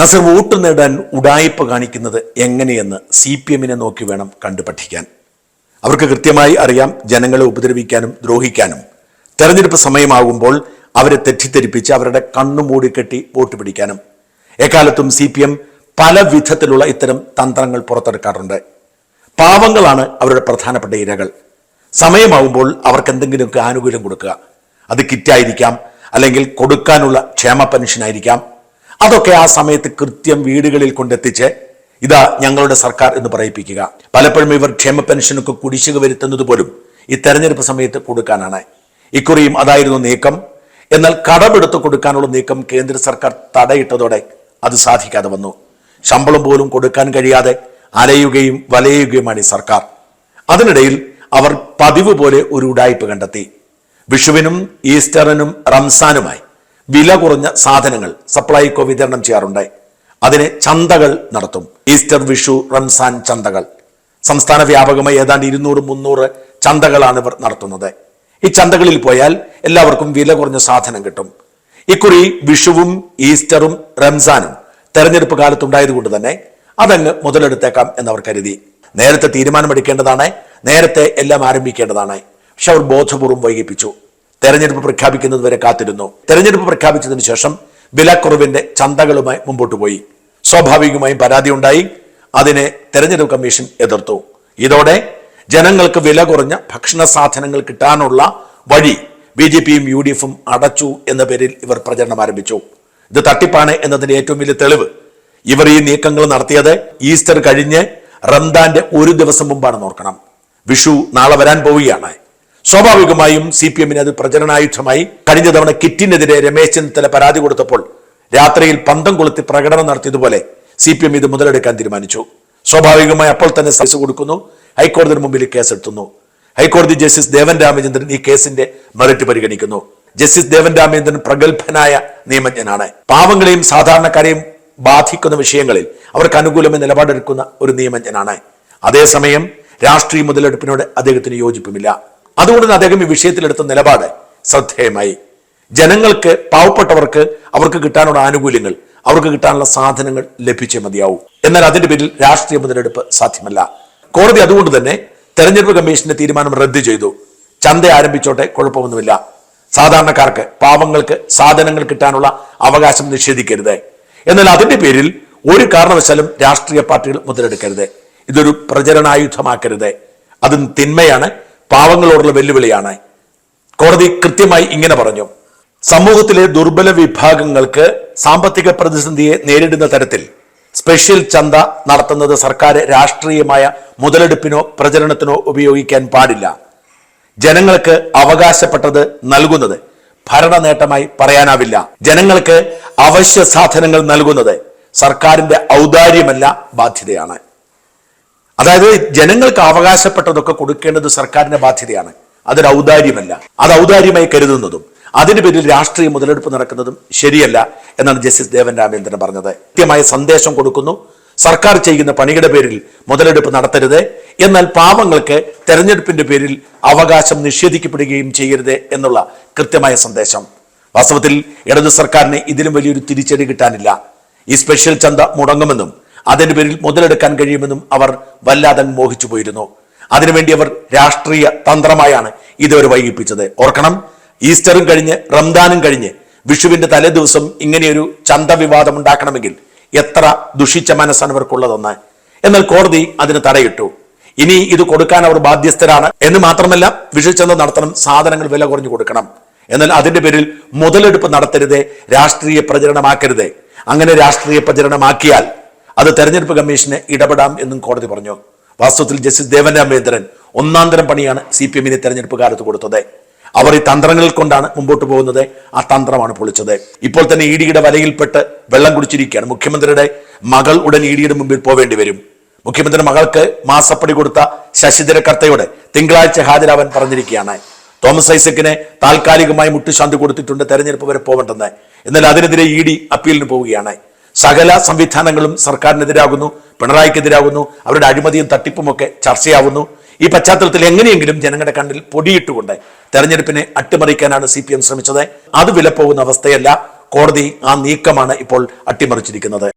Nasar vote നേടാൻ ഉടായ്പ കാണിക്കുന്നത് എങ്ങനെയെന്ന് സി പി എമ്മിനെ നോക്കി വേണം കണ്ടു പഠിക്കാൻ അവർക്ക് കൃത്യമായി അറിയാം ജനങ്ങളെ ഉപദ്രവിക്കാനും ദ്രോഹിക്കാനും. തെരഞ്ഞെടുപ്പ് സമയമാകുമ്പോൾ അവരെ തെറ്റിദ്ധരിപ്പിച്ച് അവരുടെ കണ്ണു മൂടിക്കെട്ടി വോട്ട് പിടിക്കാനും. എക്കാലത്തും സി പി എം പല വിധത്തിലുള്ള ഇത്തരം തന്ത്രങ്ങൾ പുറത്തെടുക്കാറുണ്ട്. പാവങ്ങളാണ് അവരുടെ പ്രധാനപ്പെട്ട ഇരകൾ. സമയമാകുമ്പോൾ അവർക്ക് എന്തെങ്കിലുമൊക്കെ ആനുകൂല്യം കൊടുക്കുക. അത് കിറ്റായിരിക്കാം അല്ലെങ്കിൽ കൊടുക്കാനുള്ള ക്ഷേമ പെൻഷനായിരിക്കാം അതൊക്കെ ആ സമയത്ത് കൃത്യം വീടുകളിൽ കൊണ്ടെത്തിച്ച് ഇതാ ഞങ്ങളുടെ സർക്കാർ എന്ന് പറയിപ്പിക്കുക. പലപ്പോഴും ഇവർ ക്ഷേമ പെൻഷനൊക്കെ കുടിശ്ശിക വരുത്തുന്നത് പോലും ഈ തെരഞ്ഞെടുപ്പ് സമയത്ത് കൊടുക്കാനാണ്. ഇക്കുറിയും അതായിരുന്നു നീക്കം. എന്നാൽ കടമെടുത്ത് കൊടുക്കാനുള്ള നീക്കം കേന്ദ്ര സർക്കാർ തടയിട്ടതോടെ അത് സാധിക്കാതെ വന്നു. ശമ്പളം പോലും കൊടുക്കാൻ കഴിയാതെ അലയുകയും വലയുകയുമാണ് ഈ സർക്കാർ. അതിനിടയിൽ അവർ പതിവ് പോലെ ഒരു ഉടായ്പ കണ്ടെത്തി. വിഷുവിനും ഈസ്റ്ററിനും റംസാനുമായി വില കുറഞ്ഞ സാധനങ്ങൾ സപ്ലൈകോ വിതരണം ചെയ്യാറുണ്ട് അതിന് ചന്തകൾ നടത്തും. ഈസ്റ്റർ വിഷു റംസാൻ ചന്തകൾ. സംസ്ഥാന വ്യാപകമായി ഏതാണ്ട് ഇരുന്നൂറ് മുന്നൂറ് ചന്തകളാണ് ഇവർ നടത്തുന്നത്. ഈ ചന്തകളിൽ പോയാൽ എല്ലാവർക്കും വില കുറഞ്ഞ സാധനം കിട്ടും. ഇക്കുറി വിഷുവും ഈസ്റ്ററും റംസാനും തെരഞ്ഞെടുപ്പ് കാലത്തുണ്ടായതുകൊണ്ട് തന്നെ അതങ്ങ് മുതലെടുത്തേക്കാം എന്നവർ കരുതി. നേരത്തെ തീരുമാനമെടുക്കേണ്ടതാണ് നേരത്തെ എല്ലാം ആരംഭിക്കേണ്ടതാണ്. പക്ഷെ അവർ ബോധപൂർവം വൈകിപ്പിച്ചു. തെരഞ്ഞെടുപ്പ് പ്രഖ്യാപിക്കുന്നത് വരെ കാത്തിരുന്നു. തെരഞ്ഞെടുപ്പ് പ്രഖ്യാപിച്ചതിന് ശേഷം വിലക്കുറവിന്റെ ചന്തകളുമായി മുമ്പോട്ട് പോയി. സ്വാഭാവികമായും പരാതി ഉണ്ടായി. അതിനെ തെരഞ്ഞെടുപ്പ് കമ്മീഷൻ എതിർത്തു. ഇതോടെ ജനങ്ങൾക്ക് വില കുറഞ്ഞ ഭക്ഷണ സാധനങ്ങൾ കിട്ടാനുള്ള വഴി ബി ജെ പിയും യു ഡി എഫും അടച്ചു എന്ന പേരിൽ ഇവർ പ്രചരണം ആരംഭിച്ചു. ഇത് തട്ടിപ്പാണ് എന്നതിന്റെ ഏറ്റവും വലിയ തെളിവ്. ഇവർ ഈ നീക്കങ്ങൾ നടത്തിയത് ഈസ്റ്റർ കഴിഞ്ഞ് റംദാന്റെ ഒരു ദിവസം മുമ്പാണ് നോക്കണം വിഷു നാളെ വരാൻ പോവുകയാണ്. സ്വാഭാവികമായും സി പി എമ്മിന് അത് പ്രചരണായുധമായി കഴിഞ്ഞ തവണ കിറ്റിനെതിരെ രമേശ് ചെന്നിത്തല പരാതി കൊടുത്തപ്പോൾ രാത്രിയിൽ പന്തം കൊളുത്തി പ്രകടനം നടത്തിയതുപോലെ സി പി എം ഇത് മുതലെടുക്കാൻ തീരുമാനിച്ചു. സ്വാഭാവികമായി അപ്പോൾ തന്നെ സൈസ് കൊടുക്കുന്നു. ഹൈക്കോടതിയുടെ മുമ്പിൽ കേസെടുത്തുന്നു ഹൈക്കോടതി ജസ്റ്റിസ് ദേവൻ രാമചന്ദ്രൻ ഈ കേസിന്റെ മെറിറ്റ് പരിഗണിക്കുന്നു. ജസ്റ്റിസ് ദേവൻ രാമചന്ദ്രൻ പ്രഗത്ഭനായ നിയമജ്ഞനാണ്. പാവങ്ങളെയും സാധാരണക്കാരെയും ബാധിക്കുന്ന വിഷയങ്ങളിൽ അവർക്ക് അനുകൂലമായി നിലപാടെടുക്കുന്ന ഒരു നിയമജ്ഞനാണ്. അതേസമയം രാഷ്ട്രീയ മുതലെടുപ്പിനോട് അദ്ദേഹത്തിന് യോജിപ്പുമില്ല. അതുകൊണ്ട് തന്നെ അദ്ദേഹം ഈ വിഷയത്തിലെടുത്ത നിലപാട് ശ്രദ്ധേയമായി. ജനങ്ങൾക്ക് പാവപ്പെട്ടവർക്ക് അവർക്ക് കിട്ടാനുള്ള ആനുകൂല്യങ്ങൾ അവർക്ക് കിട്ടാനുള്ള സാധനങ്ങൾ ലഭിച്ചേ മതിയാവും. എന്നാൽ അതിന്റെ പേരിൽ രാഷ്ട്രീയ മുതലെടുപ്പ് സാധ്യമല്ല. കോടതി അതുകൊണ്ട് തന്നെ തെരഞ്ഞെടുപ്പ് കമ്മീഷന്റെ തീരുമാനം റദ്ദു ചെയ്തു. ചന്ത ആരംഭിച്ചോട്ടെ കുഴപ്പമൊന്നുമില്ല. സാധാരണക്കാർക്ക് പാവങ്ങൾക്ക് സാധനങ്ങൾ കിട്ടാനുള്ള അവകാശം നിഷേധിക്കരുത്. എന്നാൽ അതിന്റെ പേരിൽ ഒരു കാരണവശാലും രാഷ്ട്രീയ പാർട്ടികൾ മുതലെടുക്കരുത്. ഇതൊരു പ്രചരണായുധമാക്കരുത്. അത് തിന്മയാണ്. പാവങ്ങളോടുള്ള വെല്ലുവിളിയാണ്. കോടതി കൃത്യമായി ഇങ്ങനെ പറഞ്ഞു. സമൂഹത്തിലെ ദുർബല വിഭാഗങ്ങൾക്ക് സാമ്പത്തിക പ്രതിസന്ധിയെ നേരിടുന്ന തരത്തിൽ സ്പെഷ്യൽ ചന്ത നടത്തുന്നത് സർക്കാർ രാഷ്ട്രീയമായ മുതലെടുപ്പിനോ പ്രചരണത്തിനോ ഉപയോഗിക്കാൻ പാടില്ല. ജനങ്ങൾക്ക് അവകാശപ്പെട്ടത് നൽകുന്നത് ഭരണ നേട്ടമായി പറയാനാവില്ല. ജനങ്ങൾക്ക് അവശ്യ സാധനങ്ങൾ നൽകുന്നത് സർക്കാരിന്റെ ഔദാര്യമല്ല ബാധ്യതയാണ്. അതായത് ജനങ്ങൾക്ക് അവകാശപ്പെട്ടതൊക്കെ കൊടുക്കേണ്ടത് സർക്കാരിന്റെ ബാധ്യതയാണ്. അതൊരു ഔദാര്യമല്ല. അത് ഔദാര്യമായി കരുതുന്നതും അതിന് പേരിൽ രാഷ്ട്രീയ മുതലെടുപ്പ് നടക്കുന്നതും ശരിയല്ല എന്നാണ് ജസ്റ്റിസ് ദേവൻ രാമേന്ദ്രൻ പറഞ്ഞത്. കൃത്യമായ സന്ദേശം കൊടുക്കുന്നു. സർക്കാർ ചെയ്യുന്ന പണിയുടെ പേരിൽ മുതലെടുപ്പ് നടത്തരുത്. എന്നാൽ പാവങ്ങൾക്ക് തെരഞ്ഞെടുപ്പിന്റെ പേരിൽ അവകാശം നിഷേധിക്കപ്പെടുകയും ചെയ്യരുത് എന്നുള്ള കൃത്യമായ സന്ദേശം. വാസ്തവത്തിൽ ഇടതു സർക്കാരിന് ഇതിലും വലിയൊരു തിരിച്ചടി കിട്ടാനില്ല. ഈ സ്പെഷ്യൽ ചന്ത മുടങ്ങുമെന്നും അതിന്റെ പേരിൽ മുതലെടുക്കാൻ കഴിയുമെന്നും അവർ വല്ലാതെ മോഹിച്ചു പോയിരുന്നു. അതിനുവേണ്ടി അവർ രാഷ്ട്രീയ തന്ത്രമായാണ് ഇതുവരെ വൈകിപ്പിച്ചത്. ഓർക്കണം ഈസ്റ്ററും കഴിഞ്ഞ് റംദാനും കഴിഞ്ഞ് വിഷുവിന്റെ തലേദിവസം ഇങ്ങനെയൊരു ചന്തവിവാദം ഉണ്ടാക്കണമെങ്കിൽ എത്ര ദുഷിച്ച മനസ്സാണ് ഇവർക്കുള്ളതെന്ന്. എന്നാൽ കോടതി അതിന് തടയിട്ടു. ഇനി ഇത് കൊടുക്കാൻ അവർ ബാധ്യസ്ഥരാണ്. എന്ന് മാത്രമല്ല വിഷുചന്ത നടത്തണം സാധനങ്ങൾ വില കുറഞ്ഞു കൊടുക്കണം. എന്നാൽ അതിന്റെ പേരിൽ മുതലെടുപ്പ് നടത്തരുതേ രാഷ്ട്രീയ പ്രചരണമാക്കരുതേ. അങ്ങനെ രാഷ്ട്രീയ പ്രചരണമാക്കിയാൽ അത് തെരഞ്ഞെടുപ്പ് കമ്മീഷന് ഇടപെടാം എന്നും കോടതി പറഞ്ഞു. വാസ്തവത്തിൽ ജസ്റ്റിസ് ദേവൻ രാമേന്ദ്രൻ ഒന്നാം തരം പണിയാണ് സി പി എമ്മിന് തെരഞ്ഞെടുപ്പ് കാലത്ത് കൊടുത്തത്. അവർ ഈ തന്ത്രങ്ങൾ കൊണ്ടാണ് മുമ്പോട്ട് പോകുന്നത്. ആ തന്ത്രമാണ് പൊളിച്ചത്. ഇപ്പോൾ തന്നെ ഇ ഡിയുടെ വലയിൽപ്പെട്ട് വെള്ളം കുടിച്ചിരിക്കുകയാണ്. മുഖ്യമന്ത്രിയുടെ മകൾ ഉടൻ ഇ ഡിയുടെ മുമ്പിൽ പോവേണ്ടി വരും. മുഖ്യമന്ത്രി മകൾക്ക് മാസപ്പടി കൊടുത്ത ശശിധര കർത്തയോട് തിങ്കളാഴ്ച ഹാജരാവാൻ പറഞ്ഞിരിക്കുകയാണ്. തോമസ് ഐസക്കിനെ താൽക്കാലികമായി മുട്ടുശാന്തി കൊടുത്തിട്ടുണ്ട് തെരഞ്ഞെടുപ്പ് വരെ പോകണ്ടെന്ന് എന്നാൽ അതിനെതിരെ ഇ ഡി അപ്പീലിന് പോവുകയാണ്. സകല സംവിധാനങ്ങളും സർക്കാരിനെതിരാകുന്നു പിണറായിക്കെതിരാകുന്നു അവരുടെ അഴിമതിയും തട്ടിപ്പുമൊക്കെ ചർച്ചയാവുന്നു. ഈ പശ്ചാത്തലത്തിൽ എങ്ങനെയെങ്കിലും ജനങ്ങളുടെ കണ്ണിൽ പൊടിയിട്ടുകൊണ്ട് തെരഞ്ഞെടുപ്പിനെ അട്ടിമറിക്കാനാണ് സി പി എം ശ്രമിച്ചത്. അത് വിലപ്പോകുന്ന അവസ്ഥയല്ല. കോടതി ആ നീക്കമാണ് ഇപ്പോൾ അട്ടിമറിച്ചിരിക്കുന്നത്.